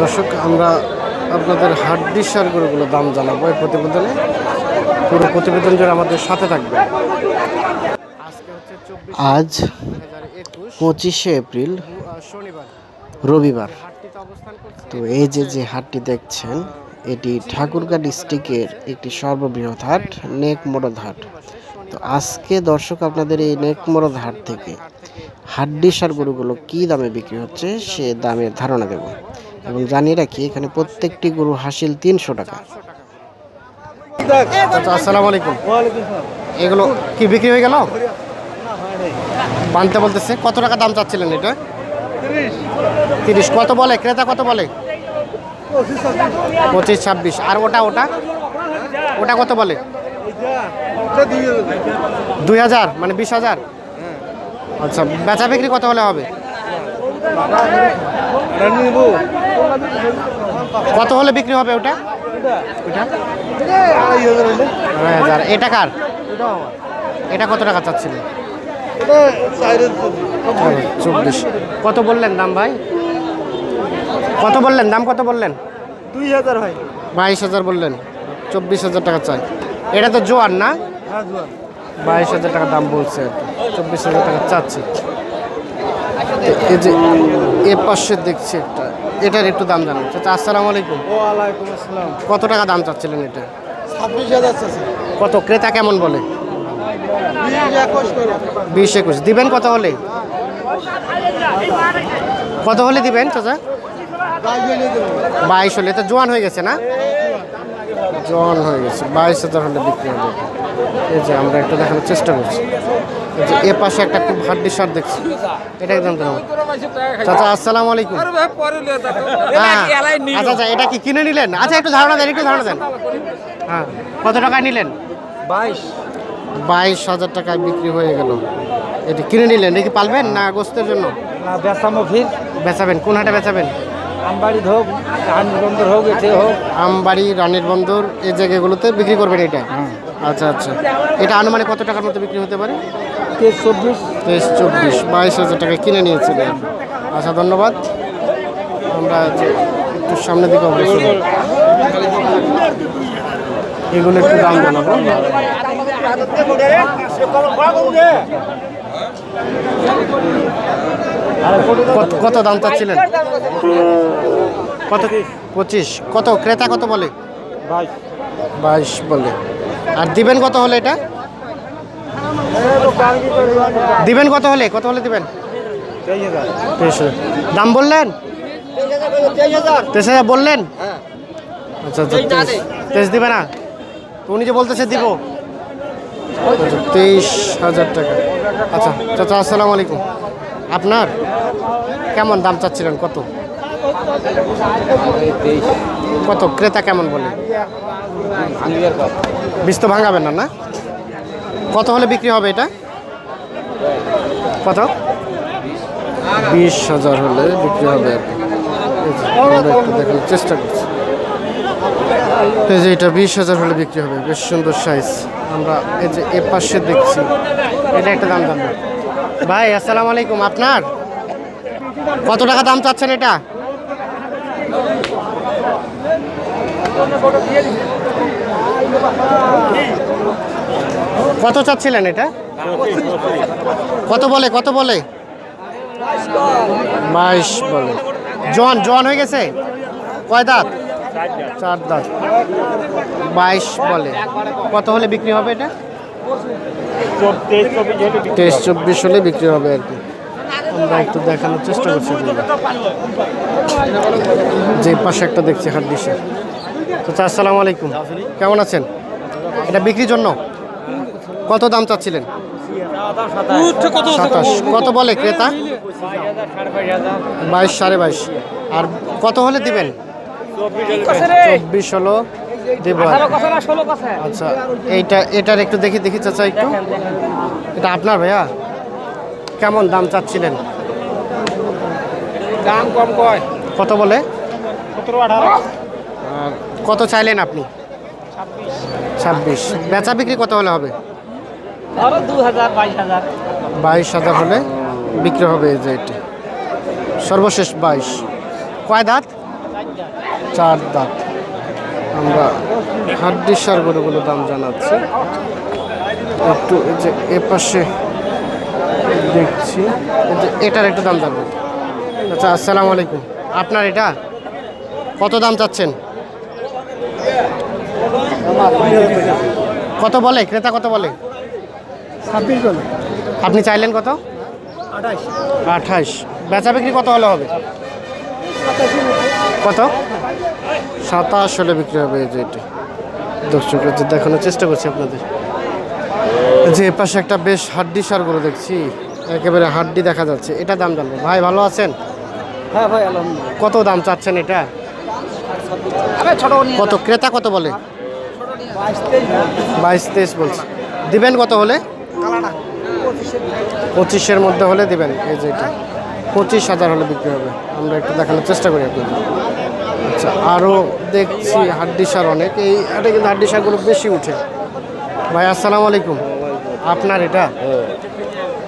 দর্শক আমরা আপনাদের হাড্ডি সার গরুগুলো দাম জানাব এই প্রতিবেদনে। পুরো প্রতিবেদন জুড়ে আমাদের সাথে থাকবে। আজ পঁচিশে এপ্রিল শনিবার। রবিবার। তো এই যে যে হাটটি দেখছেন এটি ঠাকুরগাঁ ডিস্ট্রিক্টের একটি সর্ববৃহৎ হাট নেক মোড়দ হাট। তো আজকে দর্শক আপনাদের এই নেক মোড়দ হাট থেকে হাড্ডি সার গরুগুলো কী দামে বিক্রি হচ্ছে সে দামের ধারণা দেব। এবং জানিয়ে রাখি এখানে প্রত্যেকটি গরু হাসিল তিনশো টাকা। আচ্ছা আসসালামু আলাইকুম। এগুলো কি বিক্রি হয়ে গেল? বানতে বলতেছে কত টাকা দাম চাচ্ছিলেন এটা? তিরিশ। কত বলে? ক্রেতা কত বলে? পঁচিশ ছাব্বিশ। আর ওটা ওটা? ওটা কত বলে? দুই হাজার মানে বিশ হাজার? আচ্ছা বেচা বিক্রি কত হলে হবে? কত হলে বিক্রি হবে ওটা? এটা কার? এটা কত টাকা চাচ্ছিলেন চব্বিশ। কত বললেন দাম ভাই? কত বললেন? দাম কত বললেন? দুই হাজার ভাই। বাইশ হাজার বললেন। চব্বিশ হাজার টাকা চাই। এটা তো জোয়ার না? হ্যাঁ জোয়ান। বাইশ হাজার টাকা দাম বলছে আর কি। চব্বিশ হাজার টাকা চাচ্ছি। এই যে এ পাশে দেখছি একটা এটার একটু দাম জানাব চাচা আসসালামু আলাইকুম। ও আলাইকুম আসসালাম। কত টাকা দাম চাচ্ছিলেন এটা? ছাব্বিশ হাজার কত? ক্রেতা কেমন বলে? বিশ একুশ দিবেন কত হলে? কত হলে দিবেন চাচা? বাইশ হলে দেবো বাইশ হলে। তো জোয়ান হয়ে গেছে না? জোয়ান হয়ে গেছে। বাইশ হাজার হলে বিক্রি হবে। এই যে আমরা একটু দেখানোর চেষ্টা করছি। যে এ পাশে একটা খুব হাড্ডি সার দেখছি। এটা একদম চাচা আসসালামু আলাইকুম। হ্যাঁ। আচ্ছা আচ্ছা এটা কি কিনে নিলেন? আচ্ছা একটু ধারণা দেন একটু ধারণা দেন। হ্যাঁ কত টাকায় নিলেন? বাইশ। বাইশ হাজার টাকায় বিক্রি হয়ে গেল। এটি কিনে নিলেন? এটা কি পালবেন না গোস্তের জন্য? ফির বেচাবেন কোন হাটে বেচাবেন? আমবাড়ি হোক বন্দর হোক এতে হোক। আমবাড়ি রানীর বন্দর এই জায়গাগুলোতে বিক্রি করবেন এটা? আচ্ছা আচ্ছা। এটা আনুমানিক কত টাকার মতো বিক্রি হতে পারে? তেইশ চব্বিশ। তেইশ চব্বিশ বাইশ হাজার টাকা কিনে নিয়েছিলেন আচ্ছা ধন্যবাদ। আমরা একটু সামনের দিকে অগ্রসর এগুলো একটু দাম জানাব। কত কত দাম চাচ্ছিলেন? কত পঁচিশ। কত ক্রেতা কত বলে? বাইশ। বলে। আর দিবেন কত হলে এটা? দিবেন কত হলে? কত হলে দিবেন। দাম বললেন? বললেন? আচ্ছা আচ্ছা তেইশ। দিবে না? উনি যে বলতেছে দিব। তেইশ হাজার টাকা। আচ্ছা চাচা, আসসালামু আলাইকুম। আপনার কেমন দাম চাচ্ছিলেন? কত? কত? ক্রেতা কেমন বলে? বিষ তো ভাঙাবেন না না? কত হলে বিক্রি হবে এটা? কত? বিশ হাজার হলে বিক্রি হবে দেখানোর চেষ্টা করছি। এই যে এটা বিশ হাজার হলে বিক্রি হবে বেশ সুন্দর সাইজ আমরা এই যে এ পাশে দেখছি। এটা একটা দাম জানব ভাই আসসালামু আলাইকুম আপনার? কত টাকা দাম চাচ্ছেন এটা? কত চাচ্ছিলেন এটা? কত বলে কত বলে? বাইশ বলে। জন জন হয়ে গেছে? কয় দাঁত? চার দাঁত। বাইশ বলে। কত হলে বিক্রি হবে এটা? তেইশ, চব্বিশ হলে বিক্রি হবে আর কি। আমরা একটু দেখানোর চেষ্টা করছি যে পাশে একটা দেখছি তো চাচা, আসসালামু আলাইকুম। কেমন আছেন? এটা বিক্রির জন্য? কত দাম চাচ্ছিলেন? সাতাশ। কত বলে ক্রেতা? বাইশ সাড়ে বাইশ। আর কত হলে দিবেন? চব্বিশ হলো দেবো আচ্ছা এইটা এটার একটু দেখি দেখি চাচা একটু। এটা আপনার ভাইয়া? কেমন দাম চাচ্ছিলেন? দাম কম কয়? কত বলে? সতেরো আঠারো। কত চাইলেন আপনি? ছাব্বিশ। বেচা বিক্রি কত হলে হবে? বাইশ হাজার। হলে বিক্রি হবে এই যে এটি। সর্বশেষ বাইশ। কয় দাঁত? চার দাঁত। আমরা হাড্ডির সার গরুগুলো দাম জানাচ্ছি। একটু এই যে এ পাশে দেখছি। এটার একটু দাম জানব। আচ্ছা আসসালামু আলাইকুম। আপনার এটা? কত দাম চাচ্ছেন? কত বলে? ক্রেতা কত বলে? ছাব্বিশ বলে। আপনি চাইলেন কত? আঠাশ। আঠাশ। বেচা বিক্রি কত হলে হবে? কত? সাতাশ হলে বিক্রি হবে এই যে এটি। যে দেখানোর চেষ্টা করছি আপনাদের। যে এপাশে একটা বেশ হাড্ডি সারগুলো দেখছি। একেবারে হাড্ডি দেখা যাচ্ছে। এটা দাম জানব। ভাই ভালো আছেন? হ্যাঁ ভাই কত দাম চাচ্ছেন এটা? কত? ক্রেতা কত বলে? বাইশ তেইশ বলছি। দিবেন কত হলে? পঁচিশের মধ্যে হলে দিবেন। এই যে এটা। পঁচিশ হাজার হলে বিক্রি হবে। আমরা একটু দেখানোর চেষ্টা করি আপনাদের। আচ্ছা আরও দেখছি হাড্ডি সার অনেক। এই এটা কিন্তু হাড্ডি সারগুলো বেশি উঠে। ভাই আসসালামু আলাইকুম। আপনার এটা?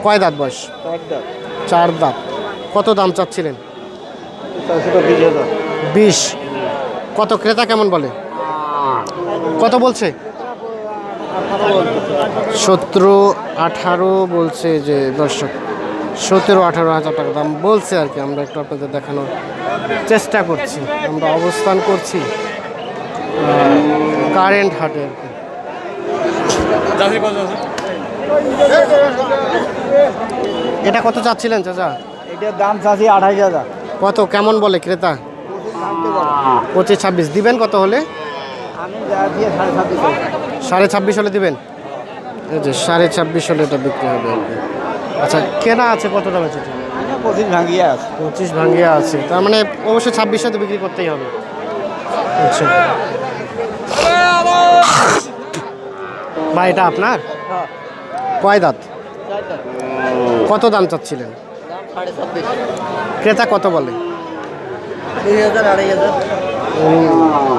কয় দাঁত বয়স? চার দাঁত। কত দাম চাচ্ছিলেন? বিশ। কত ক্রেতা কেমন বলে? কত বলছে? সতেরো আঠারো বলছে যে দর্শক সতেরো আঠারো হাজার টাকা দাম বলছে আর কি আমরা একটু আপনাদের দেখানোর চেষ্টা করছি আমরা অবস্থান করছি কারেন্ট হাটে আর কি। এটা কত চাচ্ছিলেন চাচা? এটার দাম চাচ্ছি আঠাশ হাজার। কত কেমন বলে ক্রেতা? পঁচিশ ছাব্বিশ দিবেন কত হলে? সাড়ে ছাব্বিশ হলে দিবেন? এই যে সাড়ে ছাব্বিশ হলে এটা বিক্রি হবে আচ্ছা কেনা আছে কতটা বেচেছে পঁচিশ ভাঙিয়ে আছে। পঁচিশ ভাঙ্গিয়া আছে। তার মানে অবশ্যই ছাব্বিশে তো বিক্রি করতেই হবে। আচ্ছা। ভাই এটা আপনার? কয় দাঁত? কত দাম চাচ্ছিলেন? ক্রেতা কত বলে? দুই হাজার আড়াই হাজার।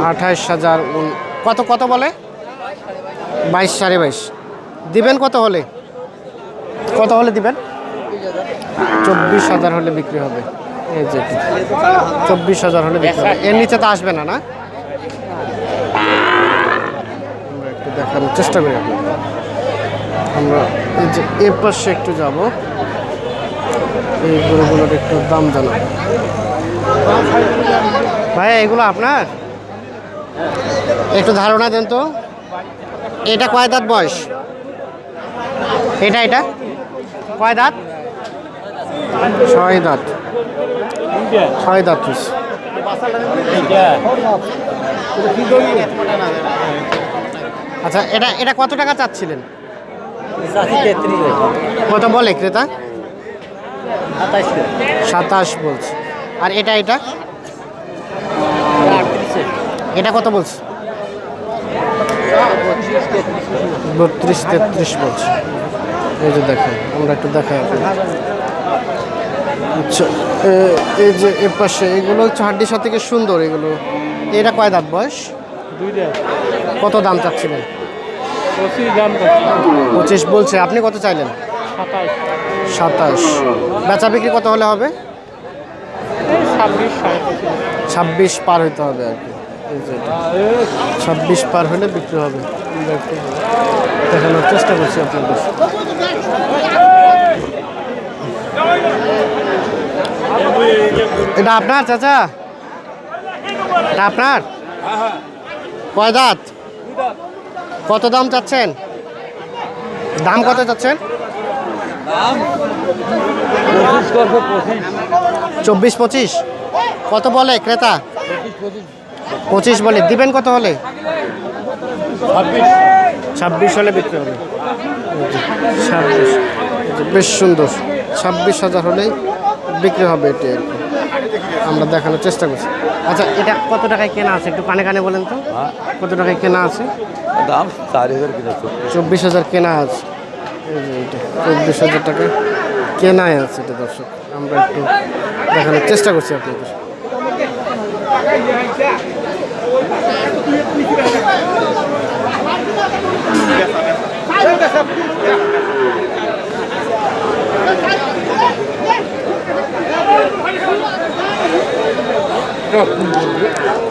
আঠাশ হাজার কত কত বলে? বাইশ, সাড়ে বাইশ। দিবেন কত হলে? কত হলে দিবেন? চব্বিশ হাজার হলে বিক্রি হবে। এই যে, চব্বিশ হাজার হলে বিক্রি হবে। এর নিচে তো আসবে না না? একটু দেখানোর চেষ্টা করি আমরা এই যে, এ পাশে একটু যাব। এই গরুগুলোর একটু দাম জানাব। ভাইয়া এগুলো আপনার? একটু ধারণা দেন তো। এটা কয় দাঁত বয়স? এটা এটা? কয় দাঁত? ছয় দাঁত। ছয় দাঁত। আচ্ছা এটা এটা কত টাকা চাচ্ছিলেন? কত বলে ক্রেতা? সাতাশ বলছে। আর এটা এটা? এটা কত বলছে? বত্রিশ তেত্রিশ বলছে। এই যে দেখেন আমরা একটু দেখাই। আচ্ছা এই যে এ পাশে এগুলো হচ্ছে হাড্ডি সাথে থেকে সুন্দর এগুলো? এটা কয় দাঁত বয়স? কত দাম চাচ্ছিলেন? পঁচিশ বলছে আপনি কত চাইলেন? সাতাশ। বেচা বিক্রি কত হলে হবে? ছাব্বিশ পার হইতে হবে আর কি। ছাব্বিশ পার হলে বিক্রি হবে। দেখানোর চেষ্টা করছি আপনাদের। এটা আপনার, চাচা? এটা আপনার? কয় দাঁত? কত দাম চাচ্ছেন? দাম কত চাচ্ছেন? চব্বিশ পঁচিশ। কত বলে ক্রেতা? পঁচিশ বলে। দিবেন কত হলে? ছাব্বিশ। হলে বিক্রি হবে। ছাব্বিশ। বেশ সুন্দর। ছাব্বিশ হাজার হলেই বিক্রি হবে এটি আর কি। আমরা দেখানোর চেষ্টা করছি। আচ্ছা এটা কত টাকায় কেনা আছে? একটু কানে কানে বলেন তো। কত টাকায় কেনা আছে? দাম চার হাজার চব্বিশ হাজার কেনা আছে। চব্বিশ হাজার টাকা কেনায় আছে এটা দর্শক। আমরা একটু দেখানোর চেষ্টা করছি আপনাদের। Yok.